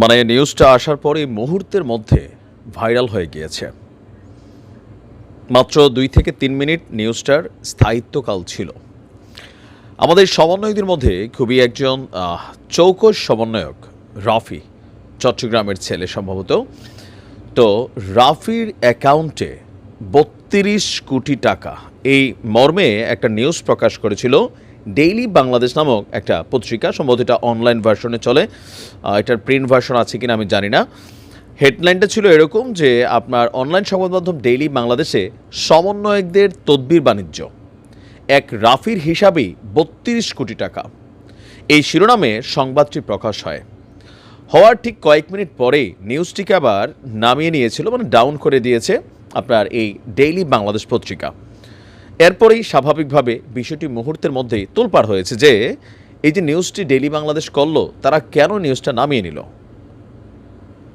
মানে নিউজটা আসার পরে মুহূর্তের মধ্যে ভাইরাল হয়ে গিয়েছে। মাত্র দুই থেকে তিন মিনিট নিউজটার স্থায়িত্বকাল ছিল। আমাদের সমন্বয়কদের মধ্যে খুবই একজন চৌকস সমন্বয়ক রাফি, চট্টগ্রামের ছেলে সম্ভবত। তো রাফির অ্যাকাউন্টে বত্রিশ কোটি টাকা। এই মর্মে একটা নিউজ প্রকাশ করেছিল ডেইলি বাংলাদেশ নামক একটা পত্রিকা, সম্ভবত এটা অনলাইন ভার্সনে চলে। এটার প্রিন্ট ভার্সন আছে কিনা আমি জানি না। হেডলাইনটা ছিল এরকম যে, আপনার অনলাইন সংবাদ মাধ্যম ডেইলি বাংলাদেশে সমন্বয়কদের তদবির বাণিজ্য। এক রাফির হিসাবেই বত্রিশ কোটি টাকা। এই শিরোনামে সংবাদটি প্রকাশ হয়। হওয়ার ঠিক কয়েক মিনিট পরেই নিউজটিকে আবার নামিয়ে নিয়েছিল মানে ডাউন করে দিয়েছে আপনার এই ডেইলি বাংলাদেশ পত্রিকা। এরপরেই স্বাভাবিকভাবে বিষয়টি মুহূর্তের মধ্যেই তোলপাড় হয়েছে যে, এই যে নিউজটি ডেইলি বাংলাদেশ করল, তারা কেন নিউজটা নামিয়ে নিল?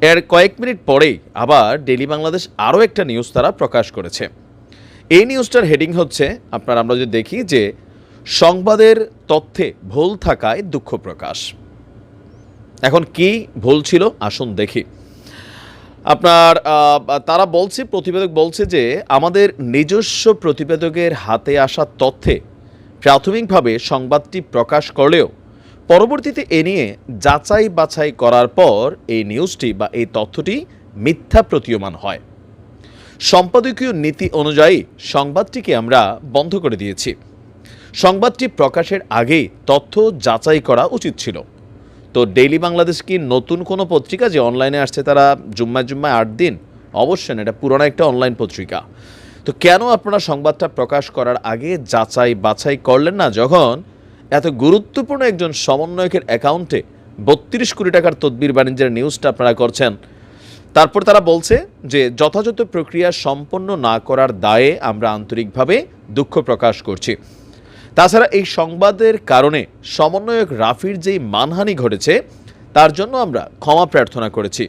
এর কয়েক মিনিট পরেই আবার ডেইলি বাংলাদেশ আরও একটা নিউজ তারা প্রকাশ করেছে। এই নিউজটার হেডিং হচ্ছে, আপনার আমরা যদি দেখি যে, সংবাদের তথ্যে ভুল থাকায় দুঃখ প্রকাশ। এখন কি ভুল ছিল? আসুন দেখি। আপনার তারা বলছে, প্রতিবেদক বলছে যে আমাদের নিজস্ব প্রতিবেদকের হাতে আসা তথ্যে প্রাথমিকভাবে সংবাদটি প্রকাশ করলেও পরবর্তীতে এ নিয়ে যাচাই বাছাই করার পর এই নিউজটি বা এই তথ্যটি মিথ্যা প্রতীয়মান হয়। সম্পাদকীয় নীতি অনুযায়ী সংবাদটিকে আমরা বন্ধ করে দিয়েছি। সংবাদটি প্রকাশের আগেই তথ্য যাচাই করা উচিত ছিল। তো ডেইলি বাংলাদেশ কি নতুন কোনো পত্রিকা যে অনলাইনে আসছে তারা জুম্মায় জুম্মায় আট দিন? অবশ্যই না, এটা পুরনো একটা অনলাইন পত্রিকা। তো কেন আপনারা সংবাদটা প্রকাশ করার আগে যাচাই বাছাই করলেন না যখন এত গুরুত্বপূর্ণ একজন সমন্বয়কের অ্যাকাউন্টে বত্রিশ কোটি টাকার তদবির বাণিজ্যের নিউজটা আপনারা করছেন? তারপর তারা বলছে যে যথাযথ প্রক্রিয়া সম্পন্ন না করার দায়ে আমরা আন্তরিকভাবে দুঃখ প্রকাশ করছি। তাছাড়া এই সংবাদের কারণে সমন্বয়ক রাফির যেই মানহানি ঘটেছে, তার জন্য আমরা ক্ষমা প্রার্থনা করেছি।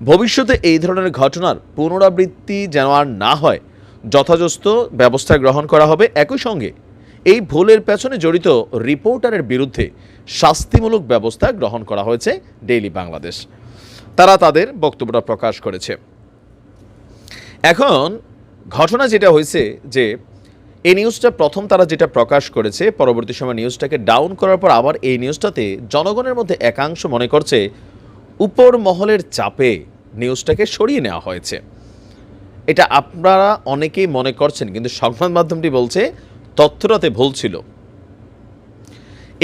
ভবিষ্যতে এই ধরনের ঘটনার পুনরাবৃত্তি যেন আর না হয়, যথাযথ ব্যবস্থা গ্রহণ করা হবে। একই সঙ্গে এই ভুলের পেছনে জড়িত রিপোর্টারের বিরুদ্ধে শাস্তিমূলক ব্যবস্থা গ্রহণ করা হয়েছে ডেইলি বাংলাদেশ। তারা তাদের বক্তব্যটা প্রকাশ করেছে। এখন ঘটনা যেটা হয়েছে যে এই নিউজটা প্রথম তারা যেটা প্রকাশ করেছে, পরবর্তী সময় নিউজটাকে ডাউন করার পর আবার এই নিউজটাতে জনগণের মধ্যে একাংশ মনে করছে, উপর মহলের চাপে নিউজটাকে সরিয়ে নেওয়া হয়েছে। এটা আপনারা অনেকেই মনে করছেন, কিন্তু সংবাদ মাধ্যমটি বলছে তথ্যটাতে ভুল ছিল।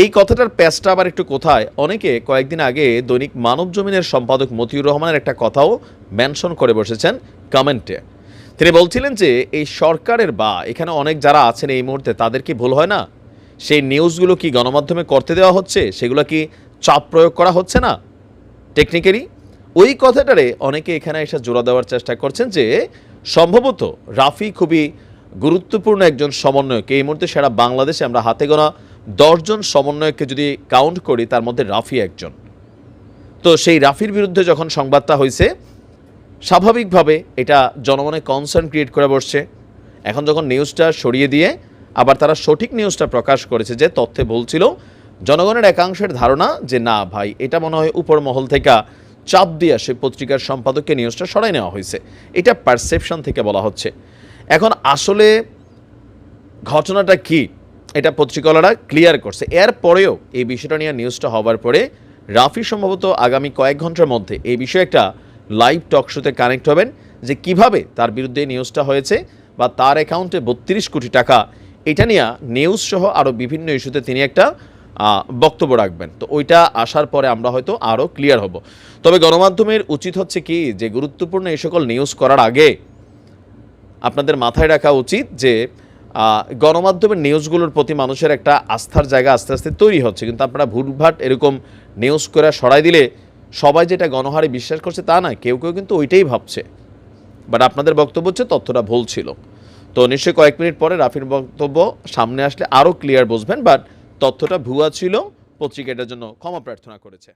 এই কথাটার প্যাচটা আবার একটু কোথায়? অনেকে কয়েকদিন আগে দৈনিক মানব জমিনের সম্পাদক মতিউর রহমানের একটা কথাও মেনশন করে বসেছেন কমেন্টে। তিনি বলছিলেন যে এই সরকারের বা এখানে অনেক যারা আছেন এই মুহূর্তে, তাদের কি ভুল হয় না? সেই নিউজগুলো কি গণমাধ্যমে করতে দেওয়া হচ্ছে? সেগুলো কি চাপ প্রয়োগ করা হচ্ছে না? টেকনিক্যালি ওই কথাটারে অনেকে এখানে এসে জোড়া দেওয়ার চেষ্টা করছেন যে সম্ভবত রাফি খুবই গুরুত্বপূর্ণ একজন সমন্বয়ক। এই মুহূর্তে সারা বাংলাদেশে আমরা হাতে গোনা দশজন সমন্বয়ককে যদি কাউন্ট করি, তার মধ্যে রাফি একজন। তো সেই রাফির বিরুদ্ধে যখন সংবাদটা হয়েছে স্বাভাবিকভাবে এটা জনমনে কনসার্ন ক্রিয়েট করে বসছে। এখন যখন নিউজটা সরিয়ে দিয়ে আবার তারা সঠিক নিউজটা প্রকাশ করেছে যে তথ্যে ভুল ছিল, জনগণের একাংশের ধারণা যে না ভাই, এটা মনে হয় উপর মহল থেকে চাপ দিয়ে সে পত্রিকার সম্পাদককে নিউজটা সরাই নেওয়া হয়েছে। এটা পারসেপশন থেকে বলা হচ্ছে। এখন আসলে ঘটনাটা কি, এটা পত্রিকাওয়ালারা ক্লিয়ার করছে। এর পরেও এই বিষয়টা নিয়ে নিউজটা হওয়ার পরে রাফি সম্ভবত আগামী কয়েক ঘণ্টার মধ্যে এই বিষয়ে একটা লাইভ টক শোতে কানেক্ট হবেন যে কীভাবে তার বিরুদ্ধে নিউজটা হয়েছে বা তার অ্যাকাউন্টে বত্রিশ কোটি টাকা। এটা নিয়ে নিউজ সহ আরও বিভিন্ন ইস্যুতে তিনি একটা বক্তব্য রাখবেন। তো ওইটা আসার পরে আমরা হয়তো আরও ক্লিয়ার হব। তবে গণমাধ্যমের উচিত হচ্ছে কি যে গুরুত্বপূর্ণ এই সকল নিউজ করার আগে আপনাদের মাথায় রাখা উচিত যে গণমাধ্যমের নিউজগুলোর প্রতি মানুষের একটা আস্থার জায়গা আস্তে আস্তে তৈরি হচ্ছে। কিন্তু আপনারা ভুটভাট এরকম নিউজ করে সরাই দিলে সবাই যেটা গণহারে বিশ্বাস করছে তা না কেউ কেউ কিন্তু ওইটাই ভাবছে। বাট আপনাদের বক্তব্য হচ্ছে তথ্যটা ভুল ছিল। তো নিশ্চয়ই কয়েক মিনিট পরে রাফির বক্তব্য সামনে আসলে আরও ক্লিয়ার বুঝবেন বাট তথ্যটা ভুয়া ছিল, পত্রিকাটার জন্য ক্ষমা প্রার্থনা করেছে।